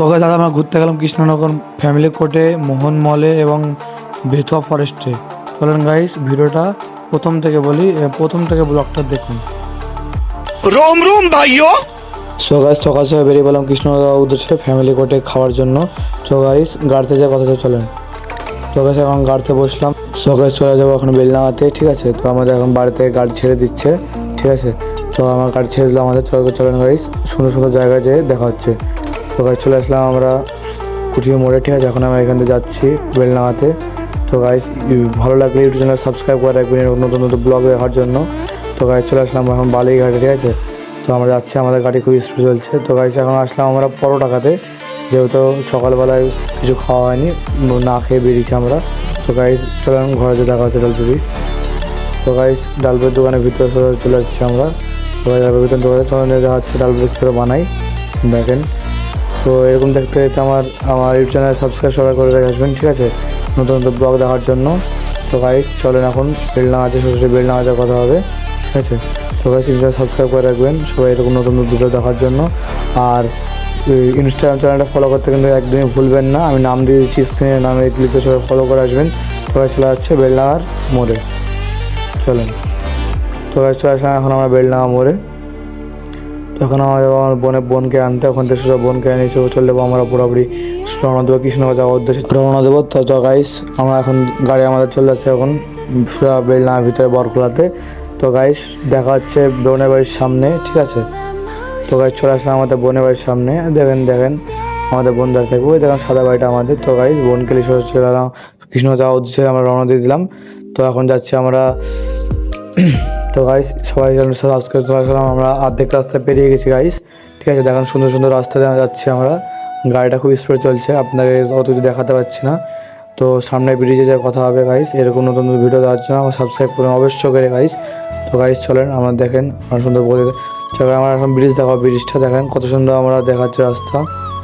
সকালে দাদা আমরা ঘুরতে গেলাম কৃষ্ণনগর ফ্যামিলি কোর্টে মোহন মলে এবং বেথুয়া ফরেস্টে চলেন গাইস ভিডিওটা প্রথম থেকে বলি প্রথম থেকে ব্লগটা দেখুন। রোম রোম ভাইও সকাল সকাল সকাল বেরিয়ে পেলাম কৃষ্ণনগর উদ্দেশ্যে ফ্যামিলি কোর্টে খাওয়ার জন্য। সো গাইস গাড়িতে যা কথা চলেন। সকাল গাইস এখন গাড়িতে বসলাম। সো চলে যাব এখন বেলনাগাতে ঠিক আছে? তো আমাদের এখন বাড়িতে গাড়ি ছেড়ে দিচ্ছে ঠিক আছে? তো আমার গাড়ি ছেড়ে দিল আমাদের চলে চলেন গাইস সুন্দর সুন্দর জায়গায় যেয়ে দেখা হচ্ছে। তো গাইস চলে আসলাম আমরা কুঠিয়ে মোড়ে, ঠিক আছে? এখন আমরা এখান থেকে যাচ্ছি বেলনাগাতে তো গাইস ভালো লাগলে ইউটিউব চ্যানেল সাবস্ক্রাইব করে রাখবেন নতুন নতুন ব্লগ দেখার জন্য। তো গাইস চলে আসলাম এখন বালিঘাটে, ঠিক আছে? তো আমরা যাচ্ছি, আমাদের গাড়ি খুব স্পিড চলছে। তো গাইস এখন আসলাম আমরা পরোটা খাতে যেহেতু সকালবেলায় কিছু খাওয়া হয়নি, না খেয়ে বেরিয়েছি আমরা। তো গাইস চলেন ঘরে যে দেখা হচ্ছে ডালপুরি। তো গাইস ডালপুরির দোকানের ভিতরে চলে চলে যাচ্ছি আমরা। তো ডালপুরির ভিতরে দোকানে চলে দেখা হচ্ছে ডালপুরি করে বানাই। দেখেন। তো এরকম দেখতে দেখতে আমার আমার ইউটিউব চ্যানেল সাবস্ক্রাইব সবাই করে রেখে আসবেন, ঠিক আছে? নতুন নতুন ব্লগ দেখার জন্য। তো গাইস চলেন এখন বেলনা আছে সরাসরি বেলনা আছে কথা হবে, ঠিক আছে? তো গাইস ইনস্টা সাবস্ক্রাইব করে রাখবেন সবাই এরকম নতুন নতুন ভিডিও দেখার জন্য। আর ইনস্টাগ্রাম চ্যানেলটা ফলো করতে কিন্তু একদমই ভুলবেন না, আমি নাম দিয়ে দিচ্ছি স্ক্রিনে নামে ক্লিক করে সবাই ফলো করে আসবেন। সবাই চলে যাচ্ছে বেলনাগার মোড়ে। চলেন। তো চলে আসলাম, এখন আমরা বেলনাগা মোড়ে। তখন আমার আমার বোনের বোনকে আনতে ওখান থেকে সোজা বোনকে এনে চলে চলে যাব আমরা পুরোপুরি রওনা দেবো কৃষ্ণনগর যাওয়ার উদ্দেশ্যে। রওনা দেবো তো তো গাইস আমরা এখন গাড়ি আমাদের চলে যাচ্ছে এখন সোজা বেলনার ভিতরে বরখোলাতে তো গাইস দেখা হচ্ছে বোনের বাড়ির সামনে, ঠিক আছে? তো গাইস চলে আসলাম আমাদের বোনের বাড়ির সামনে। দেখেন দেখেন, আমাদের বোন দাঁড়িয়ে থাকবে। ওই দেখেন সাদা বাড়িটা আমাদের। তো গাইস বোনকে সোজা চলে এলাম কৃষ্ণ যাওয়ার উদ্দেশ্যে আমরা রওনা দিয়ে দিলাম। তো এখন যাচ্ছি আমরা তো গাইস সবাই সাবস্ক্রাইব চলে আসলাম আমরা অর্ধেক রাস্তা পেরিয়ে গেছি গাইস ঠিক আছে, দেখেন, সুন্দর সুন্দর রাস্তা যাচ্ছি আমরা। গাড়িটা খুব স্পিড চলছে আপনাকে অত কিছু দেখাতে পারছি না। তো সামনে ব্রিজে যা কথা হবে গাইস এরকম নতুন নতুন ভিডিও দেওয়ার জন্য আমার সাবস্ক্রাইব করুন অবশ্যই করে গাইস তো গাইস চলেন, আমরা দেখেন, আমরা সুন্দর বলে চলে আমরা এখন ব্রিজ দেখাবো ব্রিজটা দেখেন, কত সুন্দর আমরা দেখাচ্ছি রাস্তা।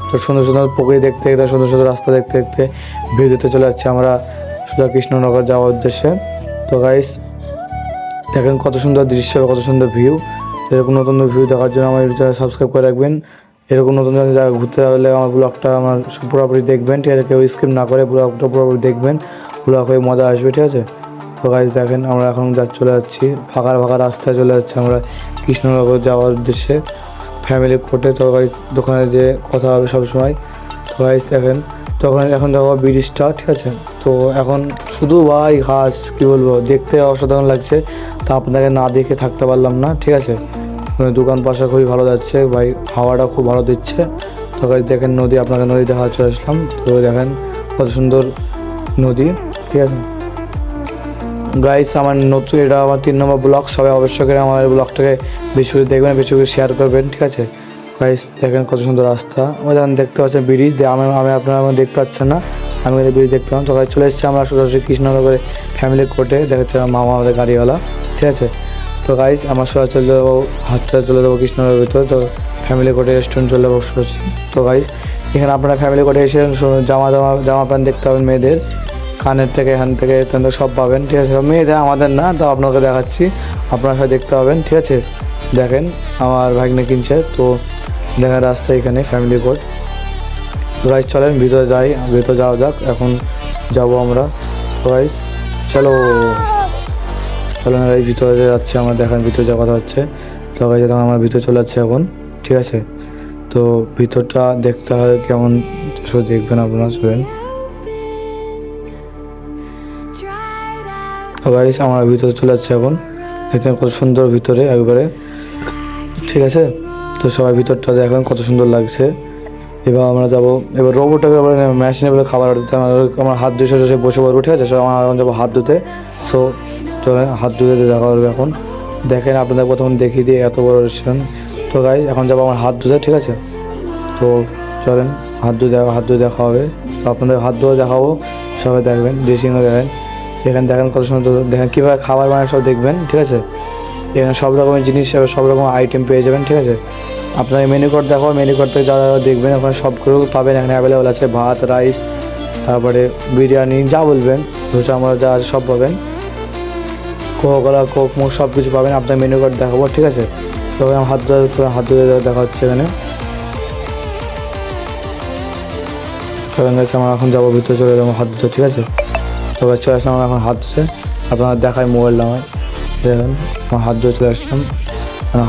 তো সুন্দর সুন্দর প্রকৃতি দেখতে দেখতে, সুন্দর সুন্দর রাস্তা দেখতে দেখতে ব্রিজেতে চলে যাচ্ছে আমরা। সুধা কৃষ্ণনগর যাওয়ার উদ্দেশ্যে। তো গাইস দেখেন কত সুন্দর দৃশ্য, কত সুন্দর ভিউ এরকম নতুন ভিউ দেখার জন্য আমার চ্যানেল সাবস্ক্রাইব করে রাখবেন। এরকম নতুন নতুন জায়গা ঘুরতে হলে আমার ব্লগটা আমার পুরোপুরি দেখবেন, ঠিক আছে? কেউ স্কিপ না করে ব্লগটা পুরোপুরি দেখবেন। ব্লগ হয়ে মজা আসবে, ঠিক আছে? তো গাইজ দেখেন আমরা এখন যা চলে যাচ্ছি, ফাঁকা ফাঁকা রাস্তায় চলে যাচ্ছি আমরা কৃষ্ণনগর যাওয়ার উদ্দেশ্যে ফ্যামিলি কোর্টে তো গাইজ দোকানে যে কথা হবে সবসময়। তো গাইজ দেখেন, তখন এখন দেখো ব্রিজটা ঠিক আছে? তো এখন শুধু ভাই ঘাস কী বলব? দেখতে অসাধারণ লাগছে। তা আপনাকে না দেখে থাকতে পারলাম না, ঠিক আছে? মানে দোকান পাশে খুবই ভালো যাচ্ছে, ভাই হাওয়াটা খুব ভালো দিচ্ছে। তো দেখেন নদী, আপনাকে নদী দেখা চলে আসলাম। তো দেখেন কত সুন্দর নদী, ঠিক আছে? গাইস আমার নতুন, এটা আমার তিন নম্বর ব্লগ, সবাই অবশ্যই করে আমার ব্লগটাকে বেশি করে দেখবেন বেশি করে শেয়ার করবেন, ঠিক আছে? গাইস দেখেন কত সুন্দর রাস্তা। ওই দেখেন, দেখতে পাচ্ছেন ব্রিজ আমি আমি আপনারা আমার দেখতে পাচ্ছেন না, আমি ব্রিজ দেখতে পালাম তো চলে এসেছি, আমরা সরাসরি কৃষ্ণনগরে ফ্যামিলি কোর্টে দেখাচ্ছে আমার মামা আমাদের গাড়িওয়ালা। ঠিক আছে? তো গাইজ আমার সোজা চলে যাব হাতটা চলে যাব কৃষ্ণনগরের ভিতরে, তো ফ্যামিলি কোর্টে রেস্টুরেন্ট চলে যাব তো গাইস এখানে আপনারা ফ্যামিলি কোর্টে এসে জামা জামা জামা প্যান্ট দেখতে পাবেন মেয়েদের। কানের থেকে এখান থেকে এখান থেকে সব পাবেন, ঠিক আছে? মেয়েদের, আমাদের না, তো আপনাকে দেখাচ্ছি। আপনারা সবাই দেখতে পাবেন, ঠিক আছে? দেখেন, আমার ভাগ্নে কিনছে, তো দেখেন রাস্তা এখানে ফ্যামিলি কোর্ট তো গাইস চলেন, ভিতরে যাই, ভিতরে যাওয়া যাক, এখন যাব আমরা। তো গাইস চলো। চলো না গাইস ভিতরে যাচ্ছে, আমার দেখেন ভিতরে যাওয়া কথা হচ্ছে তো তখন আমার ভিতরে চলে যাচ্ছে এখন, ঠিক আছে? তো ভিতরটা দেখতে হয় কেমন দেখবেন আপনারা তো গাইস আমার ভিতরে চলে যাচ্ছে এখন। দেখতে কত সুন্দর ভিতরে একবারে। ঠিক আছে? তো সবাই ভিতরটা দেখেন কত সুন্দর লাগছে। এবার আমরা যাব, এবার রোবটটাকে এবার মেশিনে বলে খাবার দিতে আমার- হাত ধুয়ে সোজা বসে পড়ব, ঠিক আছে? সো আমরা যাব হাত ধুতে। সো চলেন হাত ধুতে দেখা করবে এখন। দেখেন আপনাদের প্রথম দেখিয়ে দিয়ে এত বড় রেস্টুরেন্ট তো গাই এখন যাব আমার হাত ধুতে, ঠিক আছে? তো চলেন, হাত ধুয়ে দেখা, হাত ধুয়ে দেখা হবে। তো আপনাদের হাত ধুয়ে দেখাবো, সবাই দেখবেন ড্রেসিংও দেখেন। এখানে দেখেন কত সুন্দর দেখেন কীভাবে খাবার বানায় সব দেখবেন, ঠিক আছে? এখানে সব রকমের জিনিস সব রকম আইটেম পেয়ে যাবেন, ঠিক আছে? আপনার মেনু কার্ড দেখো মেনু কার্ড থেকে যারা দেখবেন, ওখানে সব পাবেন। এখানে অ্যাভেলেবেল আছে ভাত রাইস তারপরে বিরিয়ানি, যা বলবেন, ধোসা আমরা যা সব পাবেন। কোকোলা কোক মুখ সব কিছু পাবেন। আপনার মেনু কার্ড দেখাবো, ঠিক আছে? তবে আমার হাত ধরে হাত ধরে দেখা হচ্ছে এখানে। কারণ গেছে আমার এখন যাব, ভিতরে চলে যাব, হাত ধুতে, ঠিক আছে? তো গাছ চলে আসলাম, আমরা এখন হাত ধুতে। আপনারা দেখায় মোবাইলটা আমার দেখেন, আমার হাত ধুয়ে চলে আসলাম।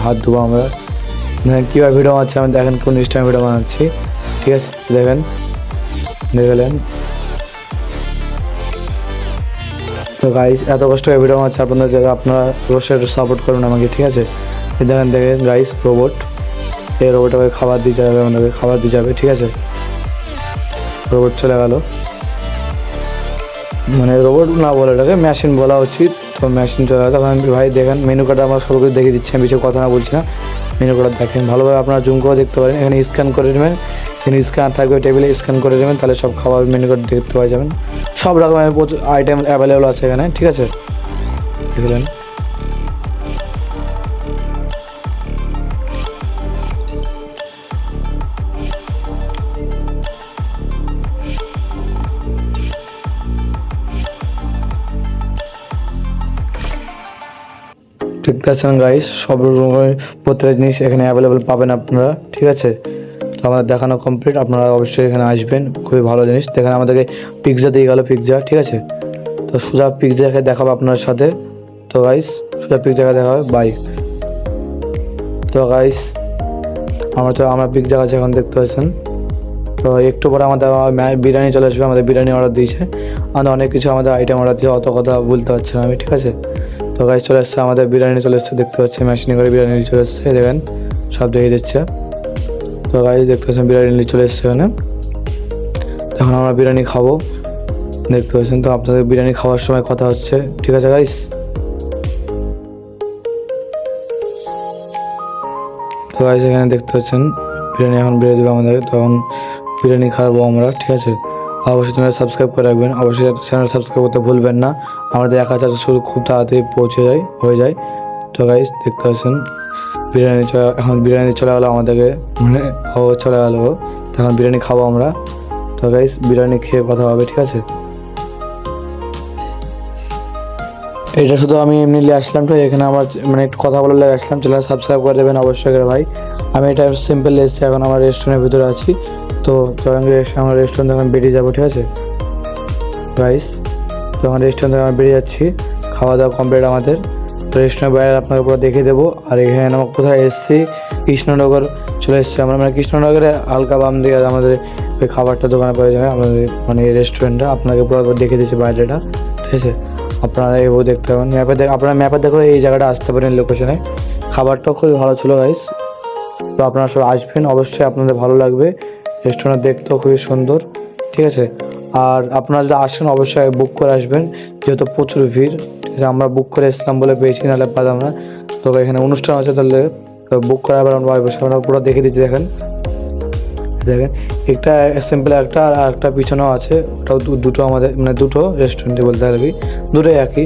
হাত ধুবো আমরা। মানে কীভাবে ভিডিও বানাচ্ছি, আমি দেখেন, কোন স্টাইল ভিডিও বানাচ্ছি। ঠিক আছে? দেখেন দেখলেন তো গাইস এত কষ্ট করে ভিডিও বানাচ্ছে, আপনাদের জায়গায় আপনারা একটু সাপোর্ট করুন আমাকে, ঠিক আছে? দেখেন দেখেন গাইস রোবট এই রোবটটাকে খাবার দিতে হবে, আমাদেরকে খাবার দিতে হবে, ঠিক আছে? রোবট চলে গেল। মানে রোবট না বলে, এটাকে মেশিন বলা উচিত। তো মেশিন চলে গেল, তখন ভাই দেখেন মেনু কার্ড আমার সবাইকে দেখিয়ে দিচ্ছি, আমি কিছু কথা না বলছি না। মেনু কার্ড দেখেন, ভালোভাবে আপনারা জুম করে দেখতে পারেন, এখানে স্ক্যান করে নেবেন। এখানে স্ক্যান থাকবে টেবিলে স্ক্যান করে নেবেন, তাহলে সব খাবার মেনু কার্ড দেখতে পাওয়া যাবেন। সব রকমের প্রচুর আইটেম অ্যাভেলেবল আছে এখানে, ঠিক আছে? দেখলেন দেখতে পাচ্ছেন গাইস সব রকমের প্রত্যেকটা জিনিস এখানে অ্যাভেলেবেল পাবেন আপনারা, ঠিক আছে? আমাদের দেখানো কমপ্লিট আপনারা অবশ্যই এখানে আসবেন, খুবই ভালো জিনিস। দেখেন আমাদেরকে পিৎজা দিয়ে গেলো পিৎজা ঠিক আছে? তো সোজা পিৎজাকে দেখাবো আপনার সাথে। তো গাইস সোজা পিৎজাকে দেখাবে বাই তো গাইস আমরা তো, আমরা পিৎজা কাছে এখন দেখতে পাচ্ছেন। তো একটু পরে আমাদের বিরিয়ানি চলে আসবে, আমাদের বিরিয়ানি অর্ডার দিয়েছে। আমাদের অনেক কিছু আমাদের আইটেম অর্ডার দিয়ে অত কথা বলতে পারছি না আমি, ঠিক আছে? তো গাইস চলে এসছে, আমাদের বিরিয়ানি চলে এসছে, দেখতে পাচ্ছি মেশিনে করে বিরিয়ানি চলে এসছে, দেখেন, সব দেখিয়ে দিচ্ছে। তো গাছ দেখতে পাচ্ছেন বিরিয়ানি নিয়ে চলে এসছে এখানে। এখন আমরা বিরিয়ানি খাব। দেখতে পাচ্ছেন তো, আপনাদের বিরিয়ানি খাওয়ার সময় কথা হচ্ছে। ঠিক আছে গাইস তো গাইস এখানে দেখতে পাচ্ছেন, বিরিয়ানি এখন বেরিয়ে দেবে আমাদের। তখন বিরিয়ানি খাব আমরা, ঠিক আছে? অবশ্যই চ্যানেল সাবস্ক্রাইব করে রাখবেন। অবশ্যই চ্যানেল সাবস্ক্রাইব করতে ভুলবেন না। আমাদের এক হাজার শুরু খুব তাড়াতাড়ি পৌঁছে যায়, হয়ে যায়। তো গাইস দেখতে পাচ্ছেন বিরিয়ানি চলে এখন বিরিয়ানি চলে গেলো আমাদেরকে মানে ও চলে গেলো। এখন বিরিয়ানি খাব আমরা। তো গাইস বিরিয়ানি খেয়ে কথা হবে, ঠিক আছে? এটা শুধু আমি এমনি নিয়ে আসলাম তো, এখানে আমার মানে একটু কথা লাগে আসলাম। চ্যানেল সাবস্ক্রাইব করে দেবেন অবশ্যই করে ভাই। আমি এটা সিম্পল এসেছি, এখন আমার রেস্টুরেন্টের ভিতরে আছি। তো রেস্ট- আমার রেস্টুরেন্ট এখন বেরিয়ে যাব, ঠিক আছে? গাইস তখন রেস্টুরেন্ট থেকে আমরা বেরিয়ে যাচ্ছি খাওয়া দাওয়া কমপ্লিট আমাদের। তো বাইরে আপনাকে পুরো দেখিয়ে দেবো। আর এখানে আমরা কোথায় এসেছি? কৃষ্ণনগর চলে এসেছি আমরা। মানে কৃষ্ণনগরে হালকা বাম দিকে আমাদের ওই খাবারটা দোকানে পাওয়া যাবে আমাদের মানে রেস্টুরেন্টটা আপনাকে পুরো দেখিয়ে দিচ্ছি বাইরেটা। ঠিক আছে? আপনারা এভাবে দেখতে পাবেন। ম্যাপে দেখ আপনারা ম্যাপে দেখো এই জায়গাটা আসতে পারেন লোকেশনে খাবারটাও খুবই ভালো ছিল গাইস তো আপনারা সব আসবেন। অবশ্যই আপনাদের ভালো লাগবে। রেস্টুরেন্ট দেখতেও খুবই সুন্দর। ঠিক আছে? আর আপনারা যদি আসেন, অবশ্যই বুক করে আসবেন। যেহেতু প্রচুর ভিড়। আমরা বুক করে এসলাম বলে পেয়েছি নাহলে পাতাম না তো এখানে অনুষ্ঠান আছে তাহলে বুক করার পর আমরা পুরো দেখে দিচ্ছি, দেখেন। দেখেন, একটা সিম্পল একটা আর একটা পিছনেও আছে, ওটাও দুটো আমাদের মানে দুটো রেস্টুরেন্টে বলতে আর কি, দুটোই একই।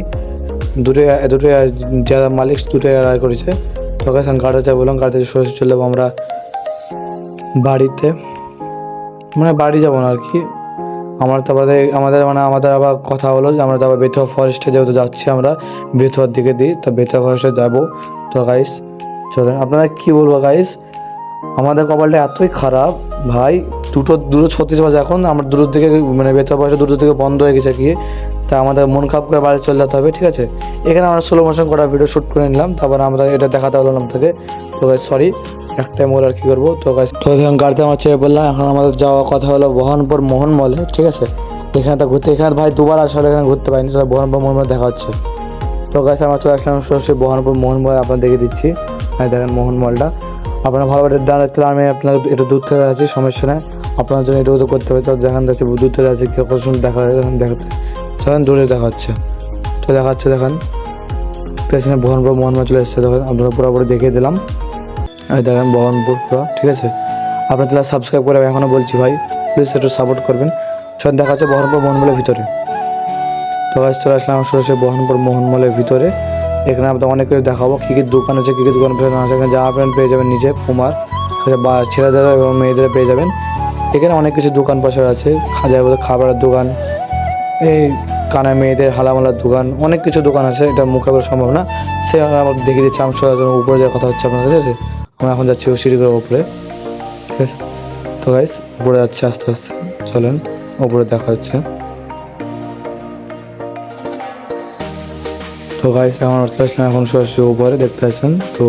দুটোই দুটোই যারা মালিক, দুটোই আয় করেছে। তো কাছে গাড়িতে যাই বললাম গাড়িতে সরাসরি চলে যাব আমরা বাড়িতে। মানে বাড়ি যাব না আর কি। আমার তারপরে আমাদের মানে আমাদের আবার কথা হলো যে আমরা তারপর বেথুয়া ফরেস্টে যেহেতু যাচ্ছি আমরা, বেথুয়ার দিকে দিই তো বেথুয়া ফরেস্টে যাব। তো গাইস চলেন। আপনারা কি বলব গাইস আমাদের কপালটা এতই খারাপ। ভাই, দুটো দুটো ছত্রিশ বাজে এখন। আমার দূর থেকে মানে বেতন পয়সা দূর থেকে বন্ধ হয়ে গেছে গিয়ে। তা আমাদের মন খারাপ করে বাড়ি চলে যেতে হবে, ঠিক আছে? এখানে আমরা স্লো মোশন করা ভিডিও শ্যুট করে নিলাম। তারপর আমরা এটা দেখাতে হলো আপনাকে তো গাছ একটাই মোল আর কি করব? তো তো এখন গাড়িতে আমার চেয়ে বললাম এখন আমাদের যাওয়ার কথা হলো বহনপুর মোহন মলে ঠিক আছে? এখানে তো ঘুরতে এখানে ভাই দুবার আসলে এখানে ঘুরতে পারিনি বহনপুর মোহন দেখা হচ্ছে। তো গাছ আমরা চলে আসলাম সরাসরি বহরমপুর মোহন মল আপনার দেখে দিচ্ছি। হ্যাঁ দেখেন মোহন মলটা আপনারা ভালোভাবে দাঁড় দেখতে আমি আপনার একটু দূর থেকে আছি সমস্যা নেই। আপনার জন্য এটুকু করতে হবে। তো যেখান দেখছি, দূর থেকে আছে কেউ কত সুন্দর দেখা যায় দেখাচ্ছে? তখন দূরে দেখা হচ্ছে তো দেখা হচ্ছে দেখেন। পেছনে বহরমপুর মোহন মল চলে এসছে তখন আপনারা পুরোপুরি দেখিয়ে দিলাম। দেখেন বহরমপুর পুরো ঠিক আছে? আপনার তাহলে সাবস্ক্রাইব করে এখনও বলছি ভাই প্লিজ একটু সাপোর্ট করবেন। সব দেখা যাচ্ছে বহনপুর মোহনমলের ভিতরে। তো চলে আসলাম সরাসরি বহনপুর মোহন মলের ভিতরে। এখানে আপনাদের অনেক কিছু দেখাবো, কী কী দোকান আছে, কী কী দোকান পেয়ে আছে। এখানে জামা প্যান্ট পেয়ে যাবেন নিজে পুমার বা ছেলেদের এবং মেয়েদের পেয়ে যাবেন। এখানে অনেক কিছু দোকান পাশার আছে খাজা বলে, খাবারের দোকান, এই কানা মেয়েদের হালামালার দোকান, অনেক কিছু দোকান আছে, এটা মুখে বলা সম্ভব না। সে আমার দেখিয়ে দিচ্ছি আমি সোজা উপরে যাওয়ার কথা হচ্ছে আপনাদের, ঠিক আছে? আমরা এখন যাচ্ছি সিঁড়িগুলোর উপরে। ঠিক আছে? তো গাইস উপরে যাচ্ছে আস্তে আস্তে। চলেন ওপরে দেখা হচ্ছে। তো গাইস এখন চলে আসলাম এখন সরাসরি উপরে, দেখতে পাচ্ছেন? তো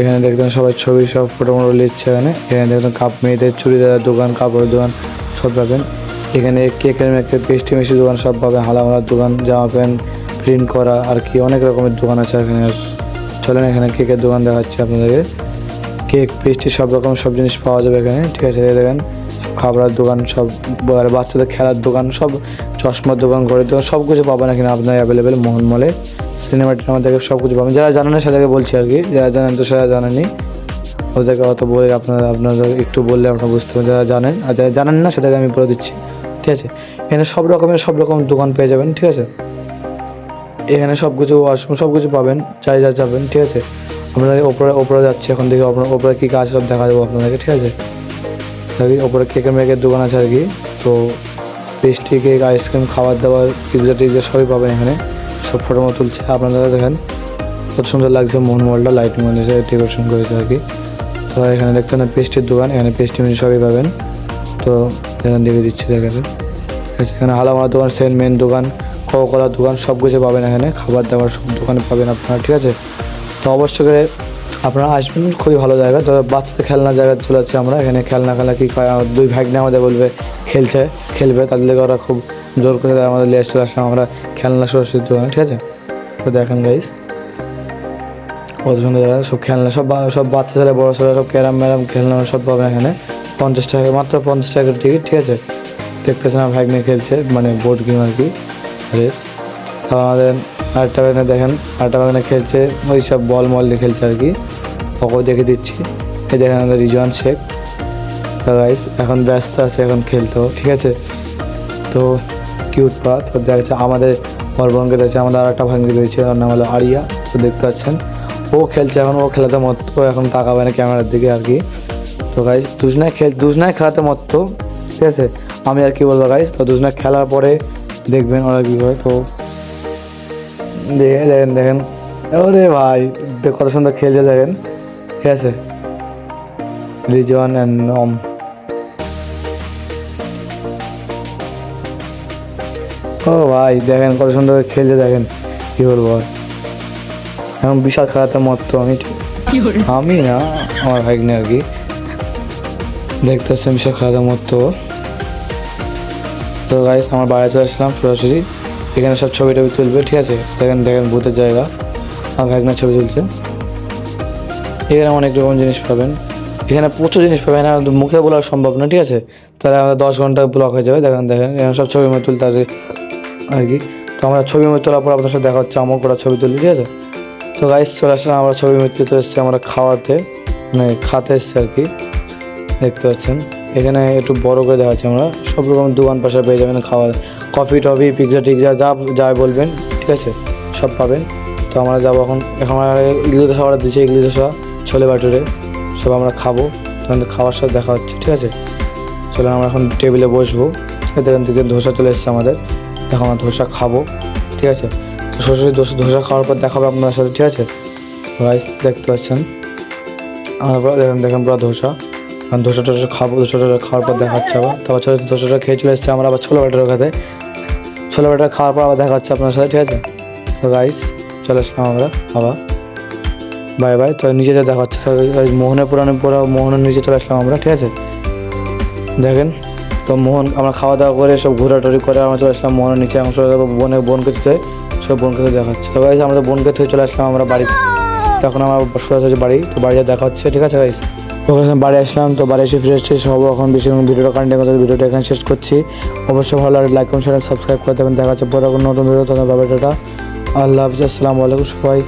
এখানে দেখবেন সবাই ছবি সব ফটো মোটো লিখছে এখানে। এখানে দেখবেন কাপ মেয়েদের চুড়িদারের দোকান, কাপড়ের দোকান, সব পাবেন। এখানে কেকের মেকের পেস্টি মিষ্টি দোকান সব পাবেন হালামালার দোকান, জামা প্যান্ট প্রিন্ট করা, আর কি অনেক রকমের দোকান আছে এখানে। চলেন, এখানে কেকের দোকান দেখাচ্ছি আপনাদেরকে। কেক, পেস্ট্রি, সব রকম সব জিনিস পাওয়া যাবে এখানে, ঠিক আছে? দেখেন খাবারের দোকান, সব বাচ্চাদের খেলার দোকান, সব চশমার দোকান ঘরের দোকান, সব কিছু পাবেন এখানে আপনার অ্যাভেলেবেল মোহন মলে সিনেমা টিনেমা থেকে সব কিছু পাবেন। যারা জানেন সেটাকে বলছি আর কি। যারা জানেন তো সেটা জানেনি ওদেরকে অত বলে আপনারা আপনারা একটু বললে আপনারা বুঝতে পারবেন যারা জানেন, আর যারা জানেন না সেটাকে আমি বলে দিচ্ছি, ঠিক আছে? এখানে সব রকমের, সব রকম দোকান পেয়ে যাবেন, ঠিক আছে? এখানে সব কিছু ওয়াশরুম সব কিছু পাবেন চাই যা যাবেন ঠিক আছে? আমরা ওপরে ওপরে যাচ্ছি এখন দেখি আপনার ওপরে কী কাজ সব দেখা যাব আপনাদেরকে ঠিক আছে? ওপরে কেকের মেকের দোকান আছে আর কি। তো পেস্ট্রি কেক আইসক্রিম খাবার দাবার পিৎজা টিৎজা সবই পাবেন এখানে। সব ফটো মতো তুলছে। আপনারা দেখেন কত সুন্দর লাগছে মোহন মলটা লাইটিং মানে ডেকোরেশন করেছে আর কি। তো এখানে দেখতে না পেস্ট্রির দোকান এখানে পেস্ট্রি মিষ্টি সবই পাবেন। তো এখানে দেখে দিচ্ছি আছে, এখানে হালামার দোকান সেন মেন দোকান। কলার দোকান সব কিছু পাবেন এখানে, খাবার দাবার সব দোকানে পাবেন আপনারা, ঠিক আছে? তো অবশ্যই করে আপনারা আসবেন, খুবই ভালো জায়গা। তবে বাচ্চাদের খেলনার জায়গা চলে যাচ্ছে আমরা, এখানে খেলনা খেলা কি দুই ভাগ্নে আমাদের বলবে, খেলছে, খেলবে তাদের লেগে ওরা খুব জোর করে আমাদের লিয়ে চলে আসলাম আমরা খেলনা সরস্বতী দোকানে, ঠিক আছে? তো দেখেন গাইস কত সুন্দর জায়গা, সব খেলনা, সব সব বাচ্চা ছেলে বড়ো ছেলে সব ক্যারাম ম্যারাম খেলনা সব পাবেন এখানে। পঞ্চাশ টাকা, মাত্র পঞ্চাশ টাকার টিকিট ঠিক আছে? দেখতেছেন আমার ভাগ্নে খেলছে মানে বোর্ড গেম আর কি। রেস। আমাদের আরেকটা বাগানে দেখেন, আরেকটা বাগানে খেলছে, ওই সব বল মল দিয়ে খেলছে আর কি। ওকেও দেখে দিচ্ছি। এই দেখেন আমাদের রিজওয়ান শেখ গাইস এখন ব্যস্ত আছে, এখন খেলতো ঠিক আছে? তো কিউট পা তো দেখা আমাদের বরবনকে দেখছে আমাদের আর একটা ভাঙ্গি রয়েছে, ওর নাম হলো আরিয়া, তো দেখতে পাচ্ছেন। ও খেলছে এখন, ও খেলাতে মত্ত এখন তাকাবে না ক্যামেরার দিকে আর কি। তো গাইজ দুজনায় খেল দুজনায় খেলাতে মত্ত, ঠিক আছে? আমি আর কি বলব গাইজ তো দুজনায় খেলার পরে দেখবেন ওরা কী করে? তো দেখে দেখেন দেখেন। ওরে ভাই কত সুন্দর খেলছে দেখেন। ঠিক আছে? রিজন অ্যান্ড নম। ও ভাই দেখেন কত সুন্দর খেলছে দেখেন। কি বলব। এখন বিশাল খেলাতে মত আমি আমি না আমার ভাগ্নে আর কি। দেখতে আসছেন বিশাল খেলাতে মত। তো গাইস আমার বাইরে চলে আসলাম সরাসরি। এখানে সব ছবি টবি তুলবে, ঠিক আছে? দেখেন দেখেন, ভূতের জায়গা। আমার ভাগ্নের ছবি তুলছে। এখানে অনেক রকম জিনিস পাবেন। এখানে প্রচুর জিনিস পাবেন। এখানে মুখে বলা সম্ভব না, ঠিক আছে? তাহলে আমাদের দশ ঘণ্টা ব্লক হয়ে যাবে। দেখেন দেখেন, এখানে সব ছবি মতো তুলতে আছে আর কি। তো আমরা ছবি মতো তোলার পর আপনার সাথে দেখা হচ্ছে। আমার করা ছবি তুলি, ঠিক আছে? তো গাইস চলে আসলাম আমরা ছবি মতো তুলতে এসেছি আমরা খাওয়াতে মানে খাতে এসেছি আর কি। দেখতে পাচ্ছেন। এখানে একটু বড় করে দেখাচ্ছি আমরা। সব রকম দোকান পাশে পেয়ে যাবেন খাওয়া কফি টফি পিৎজা টিৎজা যা যা বলবেন, ঠিক আছে? সব পাবেন। তো আমরা যাব এখন এখন আমরা ইডলি দোসা অর্ডার দিচ্ছি ইডলি দোসা ছোলে বাটুরে সব আমরা খাব। তখন খাওয়ার সাথে দেখা হচ্ছে, ঠিক আছে? চলুন আমরা এখন টেবিলে বসবো। আছে এখান থেকে ধোসা চলে এসেছে আমাদের। এখন আমরা ধোসা খাব, ঠিক আছে? তো সরাসরি ধোসা ধোসা খাওয়ার পর দেখাবো আপনার সাথে, ঠিক আছে? রাইস দেখতে পাচ্ছেন? আমরা দেখেন দেখেন পুরো ধোসা। আর ধোসা টোসা খাব ধোসা টোসা খাওয়ার পর দেখা হচ্ছে আবার তারপর ধোসাটা খেয়ে চলে এসেছে আমরা আবার ছোলা বাটার খাতে ছোলা বাটার খাওয়ার পর আবার দেখা হচ্ছে আপনার সাথে ঠিক আছে? তো গাইস চলে আসলাম আমরা আবার। বাই বাই তো নিচে যা দেখা হচ্ছে মোহনের পুরানো পুরো মোহনের নিচে চলে আসলাম আমরা ঠিক আছে? দেখেন তো মোহন আমরা খাওয়া দাওয়া করে সব ঘোরাটুরি করে আমরা চলে আসলাম মোহনের নিচে আমরা চলে যাব বোনের বোনকে থুতে সব বোনকে দেখা হচ্ছে তো গাইস আমরা বোনকে থুয়ে চলে আসলাম আমরা বাড়িতে এখন আমার সোজা বাড়ি তো বাড়িতে দেখা হচ্ছে ঠিক আছে গাইস ওখানে বাড়ি আসলাম, তো বাড়ি এসে ফিরে এসেছি সব এখন বেশি ভিডিওটা কন্টিনিউ করতে ভিডিওটা এখানে শেষ করছি। অবশ্যই ভালো লাগে লাইক কমেন্ট শেয়ার সাবস্ক্রাইব করতে হবে দেখা হচ্ছে পরে নতুন ভিডিও তখন ব্যাপারটা আল্লাহ হাফিজ, আসসালামু আলাইকুম সবাই।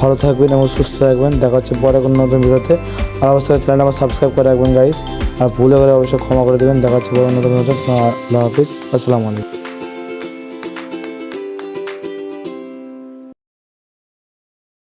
ভালো থাকবেন এবং সুস্থ থাকবেন। দেখা হচ্ছে পরে কোনো নতুন ভিডিওতে আর অবশ্যই চ্যানেলটা আমার সাবস্ক্রাইব করে রাখবেন গাইস আর ভুলে গেলে অবশ্যই ক্ষমা করে দেবেন। দেখা হচ্ছে পরে নতুন ভিডিওতে আল্লাহ হাফিজ, আসসালামু আলাইকুম।